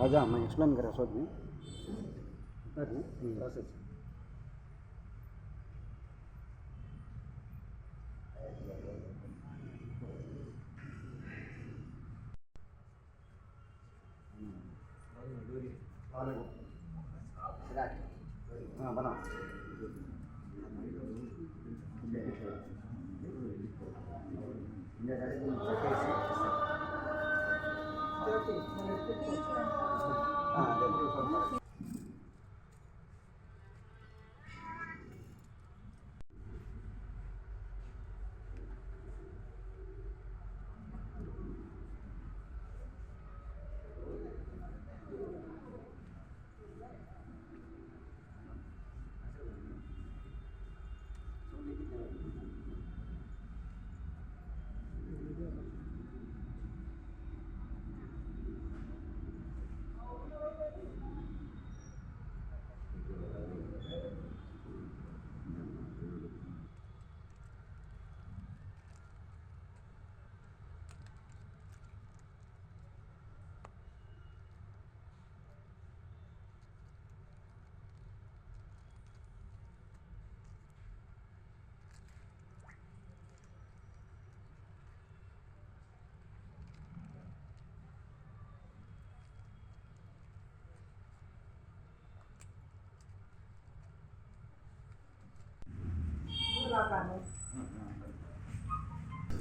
રાજા મેં એક્સપ્લેન કર્યા છો જ નહીં હા બનાવો இந்த ఆ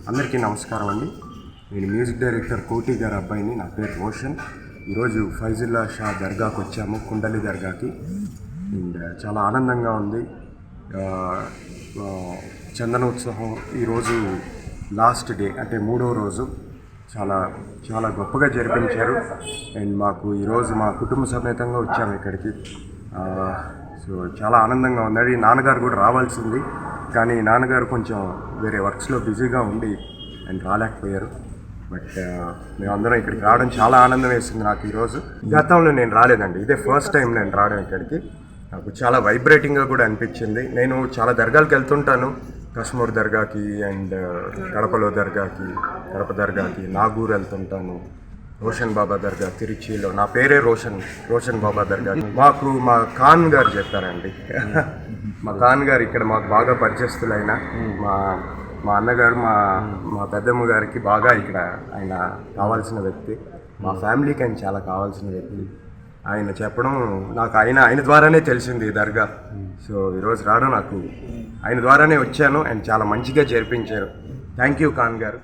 అందరికీ నమస్కారం అండి. నేను మ్యూజిక్ డైరెక్టర్ కోటి గారి అబ్బాయిని నా పేరు రోషన్. ఈరోజు ఫైజుల్లా షా దర్గాకి వచ్చాము కుండలి దర్గాకి. అండ్ చాలా ఆనందంగా ఉంది. చందనోత్సవం ఈరోజు లాస్ట్ డే అంటే మూడో రోజు. చాలా చాలా గొప్పగా జరిపించారు. అండ్ మాకు ఈరోజు మా కుటుంబ సమేతంగా వచ్చాము ఇక్కడికి. సో చాలా ఆనందంగా ఉంది. అది నాన్నగారు కూడా రావాల్సింది. కానీ నాన్నగారు కొంచెం వేరే వర్క్స్లో బిజీగా ఉండి అండ్ రాలేకపోయారు. బట్ మేమందరం ఇక్కడికి రావడం చాలా ఆనందం వేసింది నాకు ఈరోజు గతంలో నేను రాలేదండి. ఇదే ఫస్ట్ టైం నేను రావడం ఇక్కడికి. నాకు చాలా వైబ్రేటింగ్గా కూడా అనిపించింది. నేను చాలా దర్గాలకు వెళ్తుంటాను. కశ్మూర్ దర్గాకి అండ్ కడపలో దర్గాకి కడప దర్గాకి నాగూర్ వెళ్తుంటాను. రోషన్ బాబా దర్గా తిరుచిలో. నా పేరే రోషన్ రోషన్ బాబా దర్గా. మాకు మా ఖాన్ గారు చెప్పారండి. మా ఖాన్ గారు ఇక్కడ మాకు బాగా పరిచయస్తులైన మా మా అన్నగారు మా మా పెద్దమ్మ గారికి బాగా ఇక్కడ ఆయన కావాల్సిన వ్యక్తి. మా ఫ్యామిలీకి ఆయన చాలా కావాల్సిన వ్యక్తి. ఆయన చెప్పడం నాకు ఆయన ఆయన ద్వారానే తెలిసింది ఈ దర్గా. సో ఈరోజు రావడం నాకు ఆయన ద్వారానే వచ్చాను. అండ్ చాలా మంచిగా జరిపించారు థ్యాంక్ యూ ఖాన్ గారు.